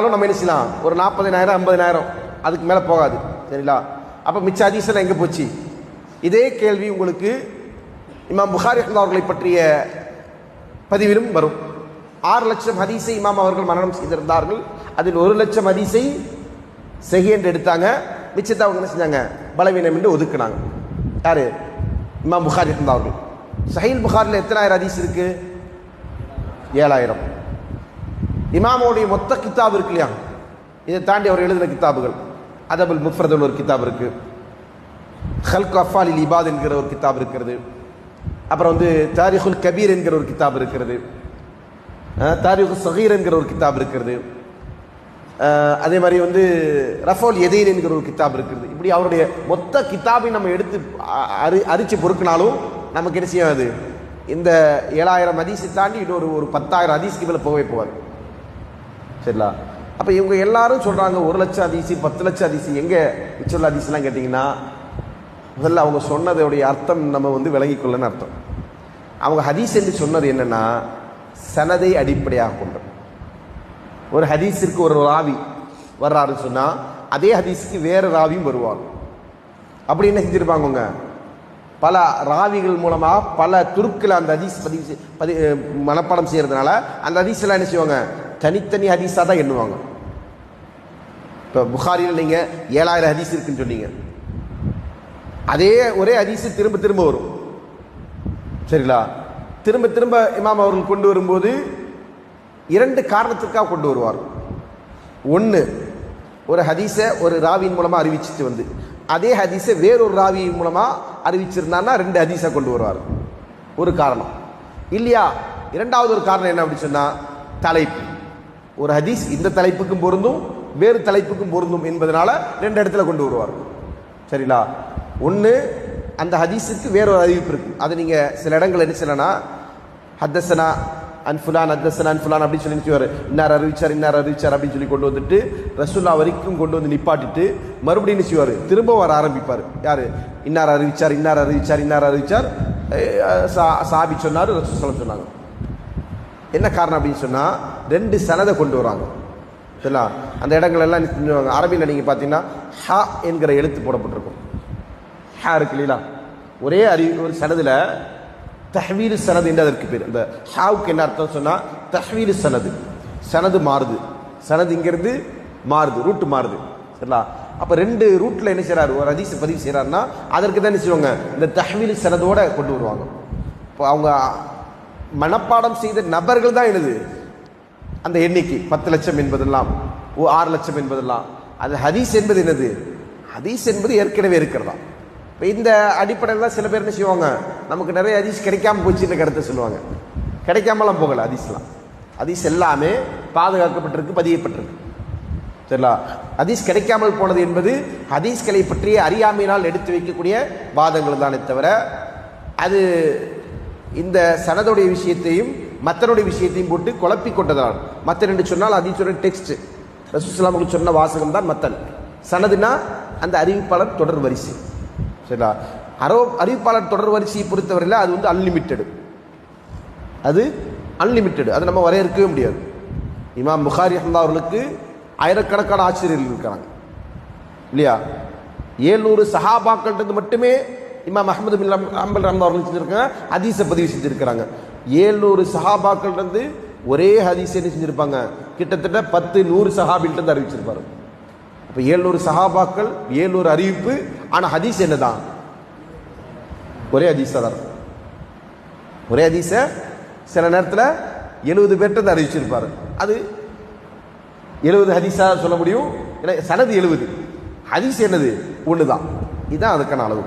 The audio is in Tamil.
நம்ம என்ன செய்யலாம்? ஒரு நாற்பதினாயிரம் ஐம்பதினாயிரம் அதுக்கு மேலே போகாது. சரிங்களா? அப்போ மிச்ச அதிசயம் எங்கே போச்சு? இதே கேள்வி உங்களுக்கு இமாம் புகாரி அவர்களை பற்றிய பதிவிலும் வரும். ஆறு லட்சம் ஹதீஸை இமாம் அவர்கள் மரணம் செய்திருந்தார்கள். அதில் ஒரு லட்சம் ஹதீஸை செகி என்று எடுத்தாங்க. மிச்சத்தை அவங்க என்ன செஞ்சாங்க? பலவீனம் என்று ஒதுக்குனாங்க. யாரு? இமாம் புகாரி அவர்கள். சஹீல் புகாரில் எத்தனாயிரம் ஹதீஸ் இருக்கு? ஏழாயிரம். இமாமோடைய மொத்த கித்தாப் இருக்கு இல்லையா? இதை தாண்டி அவர் எழுதின கித்தாபுகள். அதபுல் முஃப்ரதுல் ஒரு கித்தாப் இருக்கு. ஹல்க் அஃபாலில் இபாத் என்கிற ஒரு கித்தாப் இருக்கிறது. அப்புறம் வந்து தாரிஹுல் கபீர் என்கிற ஒரு கித்தாப் இருக்கிறது. அஹ், சஹீர் என்கிற ஒரு கித்தாப் இருக்கிறது. அதே மாதிரி வந்து ரஃபோல் எதீன் என்கிற ஒரு கித்தாப் இருக்கிறது. இப்படி அவருடைய மொத்த கித்தாபை நம்ம எடுத்து அரி அரிச்சு பொறுக்கினாலும் நமக்கு என்ன செய்யாது? இந்த ஏழாயிரம் அதிசை தாண்டி இன்னொரு ஒரு பத்தாயிரம் அதிசுக்கு மேலே போகவே போகாது சரிங்களா அப்போ இவங்க எல்லாரும் சொல்கிறாங்க ஒரு லட்சம் அதிசி பத்து லட்சம் அதிசி எங்கே மிச்சம் அதிசிலாம் கேட்டிங்கன்னா முதல்ல அவங்க சொன்னதோடைய அர்த்தம் நம்ம வந்து விளங்கிக்கொள்ளன்னு அர்த்தம். அவங்க ஹதீஸ் என்று சொன்னது என்னென்னா சனதை அடிப்படையாக கொண்டது ஒரு ஹதீஸிற்கு ஒரு ராவி வர்றாருன்னு சொன்னால் அதே ஹதீஸுக்கு வேறு ராவியும் வருவாங்க அப்படி என்ன செஞ்சுருப்பாங்க பல ராவிகள் மூலமாக பல துருக்கில் அந்த ஹதீஸ் பதிவு செய்- பதி மனப்பாடம் செய்கிறதுனால அந்த ஹதீஸ்லாம் என்ன செய்வாங்க? தனித்தனி ஹதீஸாக தான் எண்ணுவாங்க. இப்போ புகாரியில் நீங்கள் ஏழாயிரம் ஹதீஸ் இருக்குன்னு சொன்னீங்க. அதே ஒரே ஹதீஸு திரும்ப திரும்ப வரும். சரிங்களா? திரும்ப திரும்ப இமாம் அவர்கள் கொண்டு வரும்போது இரண்டு காரணத்துக்காக கொண்டு வருவார். ஒன்று ஒரு ஹதீஸை ஒரு ராவியின் மூலமாக அறிவிச்சிட்டு வந்து அதே ஹதீஸை வேறொரு ராவியின் மூலமாக அறிவிச்சிருந்தான்னா ரெண்டு ஹதீஸை கொண்டு வருவார். ஒரு காரணம். இல்லையா? இரண்டாவது ஒரு காரணம் என்ன அப்படின்னு சொன்னால் தலைப்பு. ஒரு ஹதீஸ் இந்த தலைப்புக்கும் பொருந்தும் வேறு தலைப்புக்கும் பொருந்தும் என்பதனால ரெண்டு இடத்துல கொண்டு வருவார். சரிங்களா? ஒன்று அந்த ஹதீஸுக்கு வேற ஒரு அறிவிப்பு இருக்கு. அது நீங்கள் சில இடங்கள் என்ன செய்யலன்னா ஹத்தசனா அன்ஃபுலான் அத்தசன் அன்ஃபுலான் அப்படின்னு சொல்லி நினச்சி இன்னார் அறிவிச்சார் இன்னார் அறிவிச்சார் அப்படின்னு சொல்லி கொண்டு வந்துட்டு ரசுல்லா வரைக்கும் கொண்டு வந்து நிப்பாட்டிட்டு மறுபடியும் நினைச்சுவார் திரும்ப வர ஆரம்பிப்பார். யார்? இன்னார் அறிவிச்சார் இன்னார் அறிவிச்சார் இன்னார் அறிவிச்சார். சா- சாபி சொன்னார் ரசூல் சொன்னாங்க. என்ன காரணம் அப்படின்னு சொன்னால் ரெண்டு சனதை கொண்டு வராங்க. சரிங்களா? அந்த இடங்கள் செஞ்சுவாங்க அரபியில் நீங்கள் பார்த்தீங்கன்னா ஹா என்கிற எழுத்து போடப்பட்டிருக்கும். ஹா இருக்கு இல்லைங்களா? ஒரே அறி ஒரு சனதில் தஹ்வீர் சனது என்று அதற்கு பேர். இந்த ஹாவுக்கு என்ன அர்த்தம் சொன்னால் தஹ்வீர் சனது. சனது மாறுது. சனது இங்கேருந்து மாறுது ரூட்டு மாறுது. சரிங்களா? அப்போ ரெண்டு ரூட்டில் என்ன செய்கிறார் ஒரு அதிச பதிவு செய்கிறாருன்னா அதற்கு தான் என்ன செய்வாங்க? இந்த தஹ்வீல் சனதோடு கொண்டு வருவாங்க. இப்போ அவங்க மனப்பாடம் செய்த நபர்கள் தான் எனது அந்த எண்ணிக்கை பத்து லட்சம் என்பதெல்லாம் ஓ ஆறு லட்சம் என்பதெல்லாம். அது ஹதீஸ் என்பது என்னது? ஹதீஸ் என்பது ஏற்கனவே இருக்கிறதா? இப்போ இந்த அடிப்படையில் தான் சில பேர் என்ன செய்வாங்க? நமக்கு நிறைய ஹதீஸ் கிடைக்காம போச்சுன்னு கருத்தை சொல்லுவாங்க. கிடைக்காமலாம் போகல ஹதீஸ்லாம். ஹதீஸ் எல்லாமே பாதுகாக்கப்பட்டிருக்கு பதியப்பட்டிருக்கு. சரிங்களா? ஹதீஸ் கிடைக்காமல் போனது என்பது ஹதீஸ்களை பற்றிய அறியாமையினால் எடுத்து வைக்கக்கூடிய வாதங்கள் தானே தவிர அது இந்த சனதுடைய விஷயத்தையும் மத்தனுடைய விஷயத்தையும் போட்டு குழப்பி கொண்டதால் மத்தன் என்று சொன்னால் ஹதீஸோட டெக்ஸ்ட் ரசூஸ்லாமுக்கு சொன்ன வாசகம் தான் மத்தன். சனதுனா அந்த அறிவிப்பாளர் தொடர் வரிசை. சரிங்களா? அரோ அறிவிப்பாளர் தொடர் வரிசையை பொறுத்தவரையில் அது வந்து அன்லிமிட்டெடு அது அன்லிமிட்டெட் அதை நம்ம வரையறுக்கவே முடியாது. இமாம் புகாரி அஹ்மதா அவர்களுக்கு ஆயிரக்கணக்கான ஆசிரியர்கள் இருக்கிறாங்க இல்லையா? ஏழ்நூறு சஹாபாக்கள்ன்றது மட்டுமே இமாம் அஹமது பின் அம்பல் ரஹ்மதா அவர்கள் செஞ்சிருக்காங்க ஹதீஸை பதிவு செஞ்சுருக்கிறாங்க. ஏழ்நூறு சஹாபாக்கள்லேருந்து ஒரே ஹதீஸ் என்ன கிட்டத்தட்ட பத்து நூறு சஹாபில்ட்டு அறிவிச்சிருப்பாரு. அப்போ ஏழ்நூறு சஹாபாக்கள் ஏழ்நூறு அறிவிப்பு ஆனால் ஹதீஸ் என்னதான் ஒரே ஹதீஸாக தான் இருக்கும். ஒரே ஹதீஸை சில நேரத்தில் எழுபது பேர்கிட்ட இருந்து அறிவிச்சிருப்பாரு. அது எழுபது ஹதீஸாக சொல்ல முடியும்? ஏன்னா சனது எழுபது. ஹதீஸ் என்னது? ஒன்று தான் இதுதான் அதுக்கான அளவு.